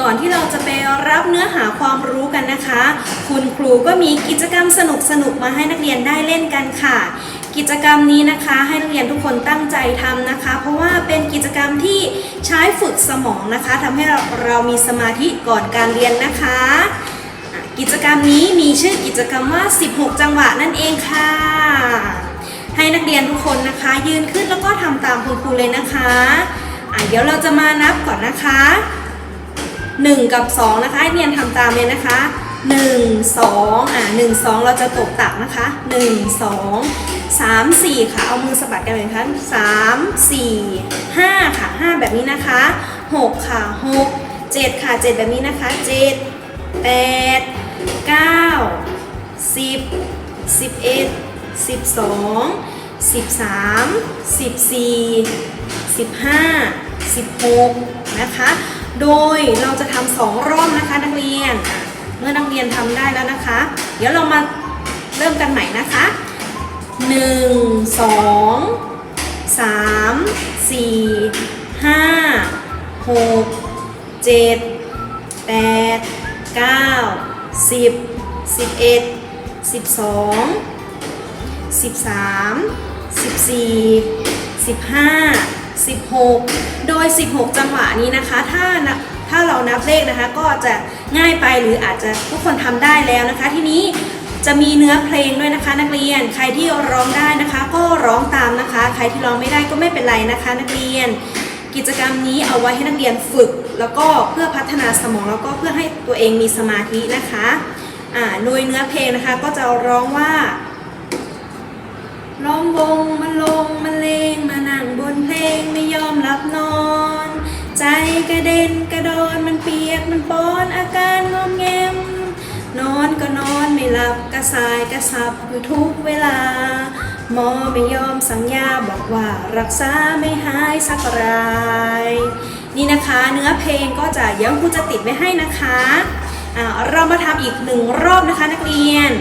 ก่อนที่เราจะไปรับเนื้อหาความรู้กันนะคะ คุณครูก็มีกิจกรรมสนุกๆมาให้นักเรียนได้เล่นกันค่ะ กิจกรรมนี้นะคะให้นักเรียนทุกคนตั้งใจทำนะคะ เพราะว่าเป็นกิจกรรมที่ใช้ฝึกสมองนะคะทำให้เราเรามีสมาธิก่อนการเรียนนะคะกิจกรรมนี้มีชื่อกิจกรรมว่า 16 จังหวะนั่นเองค่ะ ให้นักเรียนทุกคนนะคะ ยืนขึ้นแล้วก็ทำตามคุณครูเลยนะคะอะเดี๋ยวเราจะมานับก่อนนะคะ 1 กับ 2 นะคะให้เรียนทำตามเลยนะคะ 1 2อะ1 2 เราจะตกตักนะคะ 1 2 3 4 ค่ะ เอามือสะบัดกันเลยนะคะ3 4 5 ค่ะ 5 แบบนี้นะคะ 6 ค่ะ 6 7 ค่ะ 7 แบบนี้นะคะ 7 8 9 10 11 12 13 14 15 16 นะคะ โดยเราจะทำสองรอบนะคะนักเรียน เมื่อนักเรียนทำได้แล้วนะคะ เดี๋ยวเรามาเริ่มกันใหม่นะคะ1 2 3 4 5 6 7 8 9 10 11 12 13 14 15 16 โดย 16 จังหวะนี้นะคะ ถ้านับถ้าเรานับเลขนะคะ ก็จะง่ายไปหรืออาจจะทุกคนทำได้แล้วนะคะ ทีนี้จะมีเนื้อเพลงด้วยนะคะ นักเรียน ใครที่ร้องได้นะคะ ก็ร้องตามนะคะ ใครที่ร้องไม่ได้ก็ไม่เป็นไรนะคะ นักเรียน กิจกรรมนี้เอาไว้ให้นักเรียนฝึก แล้วก็เพื่อพัฒนาสมองแล้วก็เพื่อให้ตัวเองมีสมาธินะคะอ่าโดยเนื้อเพลงนะคะก็จะร้องว่า ล้อมวงมันลงมันเลงมานั่งบนเพลงไม่ยอมหลับนอน ใจกระเด็นกระดอนมันเปียกมันปอนอาการงอมแงมนอนก็นอนไม่หลับกระสายกระสับอยู่ทุกเวลา หมอไม่ยอมสั่งยาบอกว่ารักษาไม่หายสักรายนี่นะคะเนื้อเพลงก็จะเดี๋ยวครูจะติดไว้ให้นะคะอ่าเรามาทำอีกหนึ่งรอบนะคะนักเรียน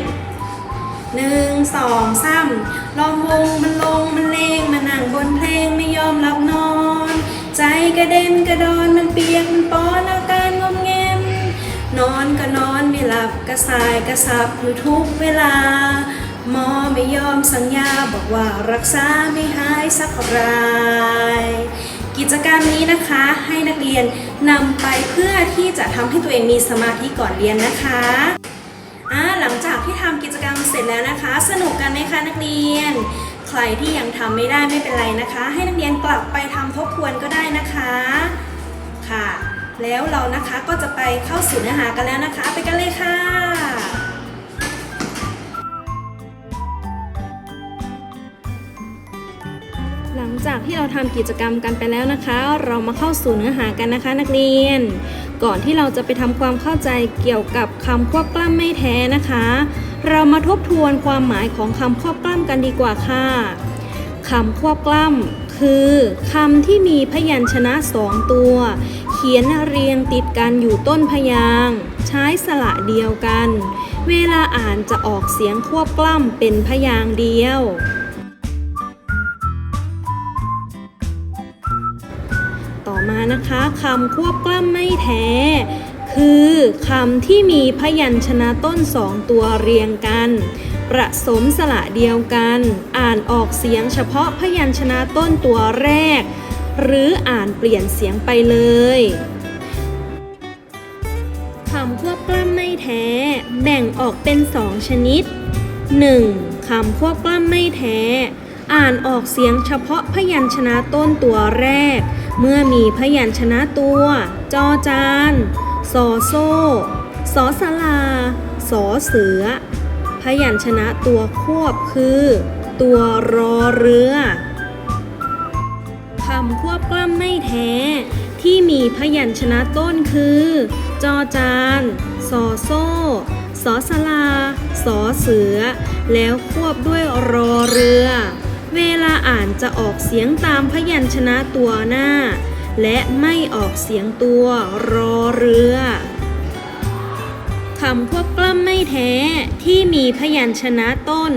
หนึ่งสองสามลองวงมันลงมันเลงมานั่งบนเพลงไม่ยอมหลับนอน ใจกระเด็นกระดอนมันเปียกมันป้อนอาการงมแงมนอนก็นอนไม่หลับกระสายกระสับอยู่ทุกเวลา หมอไม่ยอมสัญญาบอกว่ารักษาไม่หายสักรายกิจกรรมนี้นะคะให้นักเรียนนำไปเพื่อที่จะทำให้ตัวเองมีสมาธิก่อนเรียนนะคะ อ่าหลังจากที่ทำกิจกรรมเสร็จแล้วนะคะ สนุกกันไหมคะนักเรียน ใครที่ยังทำไม่ได้ไม่เป็นไรนะคะ ให้นักเรียนกลับไปทำทบทวนก็ได้นะคะค่ะ แล้วเรานะคะก็จะไปเข้าสู่เนื้อหากันแล้วนะคะ ไปกันเลยค่ะหลังจากที่เราทำกิจกรรมกันไปแล้วนะคะ เรามาเข้าสู่เนื้อหากันนะคะ นักเรียน ก่อนที่เราจะไปทำความเข้าใจเกี่ยวกับคำควบกล้ำไม่แท้นะคะ เรามาทบทวนความหมายของคำควบกล้ำกันดีกว่าค่ะคำควบกล้ำคือคำที่มีพยัญชนะสองตัว เขียนเรียงติดกันอยู่ต้นพยางใช้สระเดียวกัน เวลาอ่านจะออกเสียงควบกล้ำเป็นพยางเดียว มานะคะคำควบกล้ำไม่แท้ คือคำที่มีพยัญชนะต้นสองตัวเรียงกัน ประสมสระเดียวกัน อ่านออกเสียงเฉพาะพยัญชนะต้นตัวแรก หรืออ่านเปลี่ยนเสียงไปเลยคำควบกล้ำไม่แท้ แบ่งออกเป็นสองชนิด 1. คำควบกล้ำไม่แท้ อ่านออกเสียงเฉพาะพยัญชนะต้นตัวแรก เมื่อมีพยัญชนะตัว จอจานสอโซ่สอสลาสอเสือ พยัญชนะตัวควบคือ ตัวรอเรือคำควบกล้ำไม่แท้ ที่มีพยัญชนะต้นคือ จอจานสอโซ่สอสลาสอเสือ แล้วควบด้วยรอเรือ เวลาอ่านจะออกเสียงตามพยัญชนะตัวหน้า และไม่ออกเสียงตัวรอเรือคำควบกล้ำไม่แท้ที่มีพยัญชนะต้น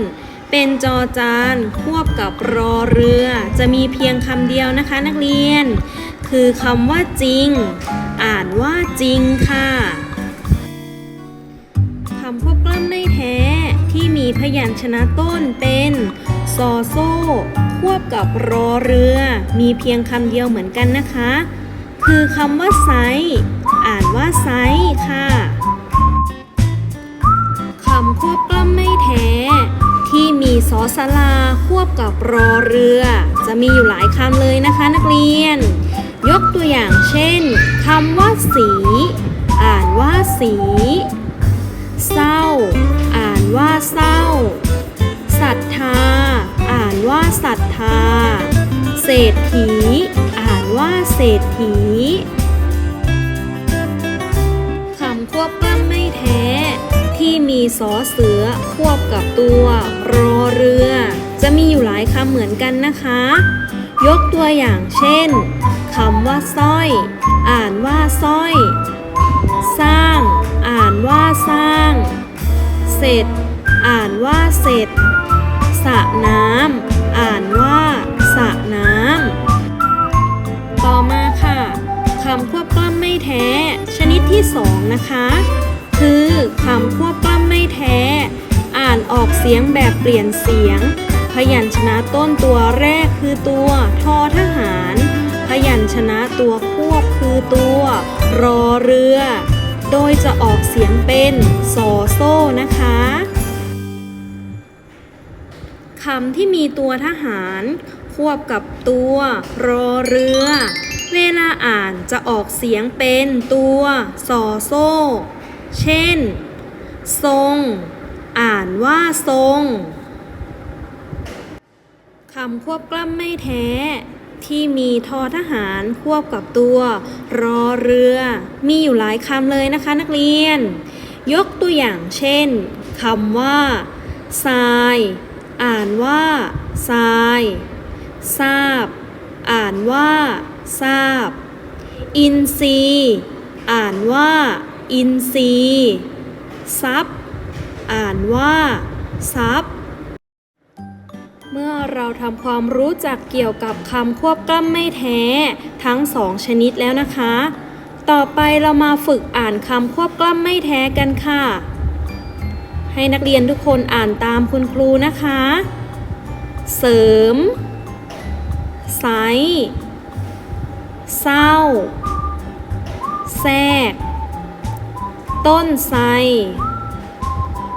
เป็นจอจานควบกับรอเรือ จะมีเพียงคำเดียวนะคะนักเรียน คือคำว่าจริง อ่านว่าจริงค่ะคำควบกล้ำไม่แท้ที่มีพยัญชนะต้นเป็น อโซ่ ควบกับรอเรือ มีเพียงคำเดียวเหมือนกันนะคะ คือคำว่าไซอ่านว่าไซค่ะคำควบกล้ำไม่แท้ ที่มีสอสลาควบกับรอเรือ จะมีอยู่หลายคำเลยนะคะนักเรียน ยกตัวอย่างเช่นคำว่าสี อ่านว่าสี เศร้า อ่านว่าเศร้าศรัทธา ว่าศรัทธา เศรษฐี อ่านว่าเศรษฐีคำควบกล้ำไม่แท้ ที่มีสอเสือควบกับตัว รอเรือ จะมีอยู่หลายคำเหมือนกันนะคะ ยกตัวอย่างเช่นคำว่าสร้อย อ่านว่าสร้อย สร้าง อ่านว่าสร้าง เสร็จ อ่านว่าเสร็จสระน้ำ อ่านว่าสะน้ำต่อมาค่ะคำควบกล้ำไม่แท้ ชนิดที่สองนะคะ คือคำควบกล้ำไม่แท้ อ่านออกเสียงแบบเปลี่ยนเสียง พยัญชนะต้นตัวแรกคือตัวทอทหาร พยัญชนะตัวควบคือตัว รอเรือ โดยจะออกเสียงเป็นซอโซ่นะคะ คำที่มีตัวทหาร ควบกับตัวรอเรือ เวลาอ่านจะออกเสียงเป็นตัวสอโซ่ เช่น ทรง อ่านว่าทรงคำควบกล้ำไม่แท้ ที่มีทอทหารควบกับตัว รอเรือ มีอยู่หลายคำเลยนะคะนักเรียน ยกตัวอย่างเช่นคำว่าทราย อ่านว่าทราย ทราบ อ่านว่า ทราบ อินทรีอ่านว่า อินทรีย์ทรัพย์อ่านว่าทรัพย์เมื่อเราทำความรู้จักเกี่ยวกับคำควบกล้ำไม่แท้ ทั้งสองชนิดแล้วนะคะ ต่อไปเรามาฝึกอ่านคำควบกล้ำไม่แท้กันค่ะ ให้นักเรียนทุกคนอ่านตามคุณครูนะคะ เสริม ไซเศร้า แทรก ต้นไทร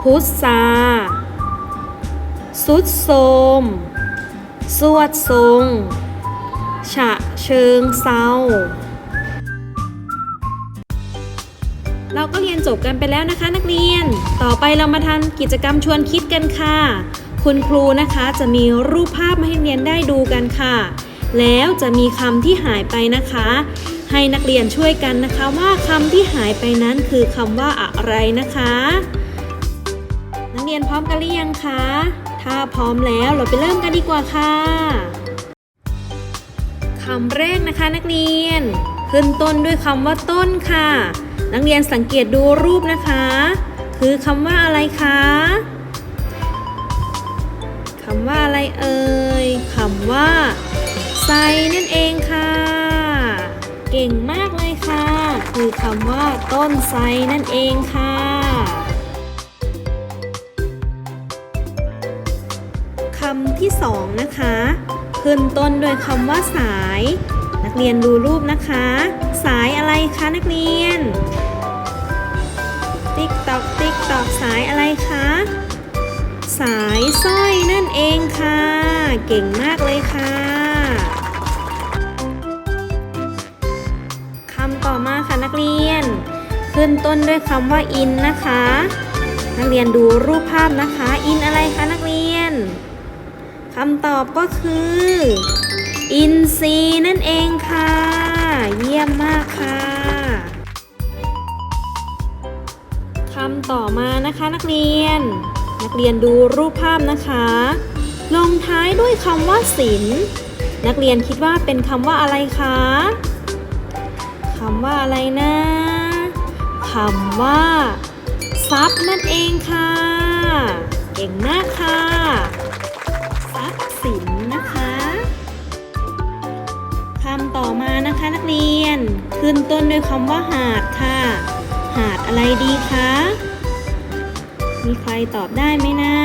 พุทราสุดโทมสวดทรง ฉะเชิงเซาเรา จบกันไปแล้วนะคะ นักเรียน ต่อไปเรามาทำกิจกรรมชวนคิดกันค่ะ คุณครูนะคะจะมีรูปภาพมาให้นักเรียนได้ดูกันค่ะ แล้วจะมีคำที่หายไปนะคะ ให้นักเรียนช่วยกันนะคะว่าคำที่หายไปนั้นคือคำว่าอะไรนะคะ นักเรียนพร้อมกันหรือยังคะ ถ้าพร้อมแล้วเราไปเริ่มกันดีกว่าค่ะคำแรกนะคะนักเรียน ขึ้นต้นด้วยคำว่าต้นค่ะ นักเรียนสังเกตดูรูปนะคะ คือคำว่าอะไรคะคำว่าอะไรเอ่ยคำว่าไซนั่นเองค่ะ เก่งมากเลยค่ะ คือคำว่าต้นไทรนั่นเองค่ะคำที่สองนะคะ ขึ้นต้นด้วยคำว่าสาย เรียนดูรูปนะคะ สายอะไรคะนักเรียน ติ๊กตอกติ๊กตอกสายอะไรคะ สายสร้อยนั่นเองค่ะ เก่งมากเลยค่ะคำต่อมาค่ะนักเรียน ขึ้นต้นด้วยคำว่าอินนะคะ นักเรียนดูรูปภาพนะคะ อินอะไรคะนักเรียนคำตอบก็คือ อินซีนั่นเองค่ะ เยี่ยมมากค่ะคำต่อมานะคะนักเรียน นักเรียนดูรูปภาพนะคะ ลงท้ายด้วยคำว่าศิลนักเรียนคิดว่าเป็นคำว่าอะไรคะคำว่าอะไรนะคำว่าทรัพย์นั่นเองค่ะ เก่งมากค่ะทรัพย์สิน ต่อมานะคะนักเรียน ขึ้นต้นด้วยคำว่าหาดค่ะ หาดอะไรดีคะ มีใครตอบได้ไหมนะ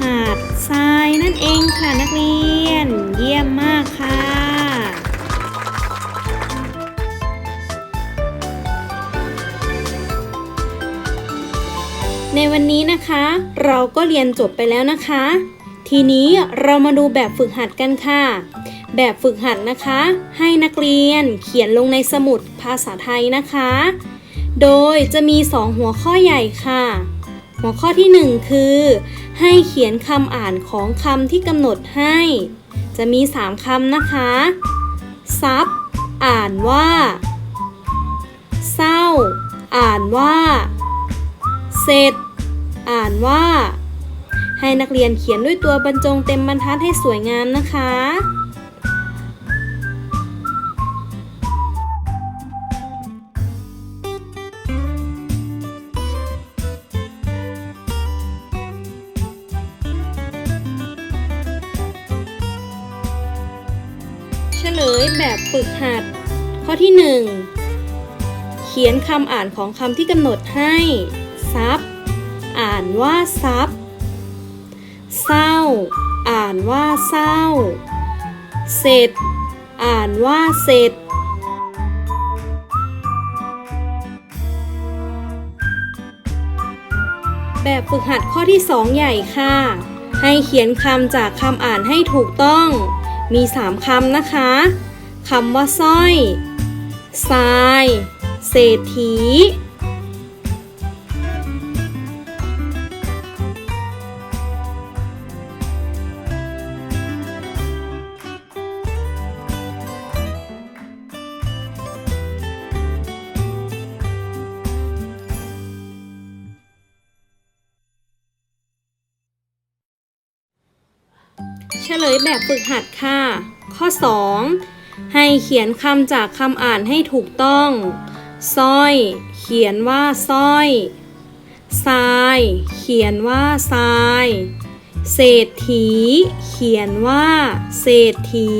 หาดทรายนั่นเองค่ะนักเรียน เยี่ยมมากค่ะในวันนี้นะคะ เราก็เรียนจบไปแล้วนะคะ ทีนี้เรามาดูแบบฝึกหัดกันค่ะ แบบฝึกหัดนะคะ ให้นักเรียนเขียนลงในสมุดภาษาไทยนะคะ โดยจะมี 2 หัวข้อใหญ่ค่ะ หัวข้อที่ 1 คือ ให้เขียนคำอ่านของคำที่กำหนดให้ จะมี 3คำนะคะ ซับ อ่านว่า เศร้า อ่านว่า เสร็จ อ่านว่า ให้นักเรียนเขียนด้วยตัวบรรจงเต็มบรรทัดให้สวยงามนะคะ ยแบบฝึกหัด ข้อที่ 1 เขียนคำอ่านของคำที่กำหนดให้ ซับ อ่านว่าซับ เศร้า อ่านว่าเศร้า เสร็จ อ่านว่าเสร็จแบบฝึกหัดข้อที่ 2 ใหญ่ค่ะ ให้เขียนคำจากคำอ่านให้ถูกต้อง มี 3คำนะคะคำว่าสร้อยทราย เศรษฐี เฉลยแบบฝึกหัดค่ะ ข้อ 2 ให้เขียนคำจากคำอ่านให้ถูกต้องสร้อย เขียนว่าสร้อยทราย เขียนว่าทราย เศรษฐี เขียนว่า เศรษฐี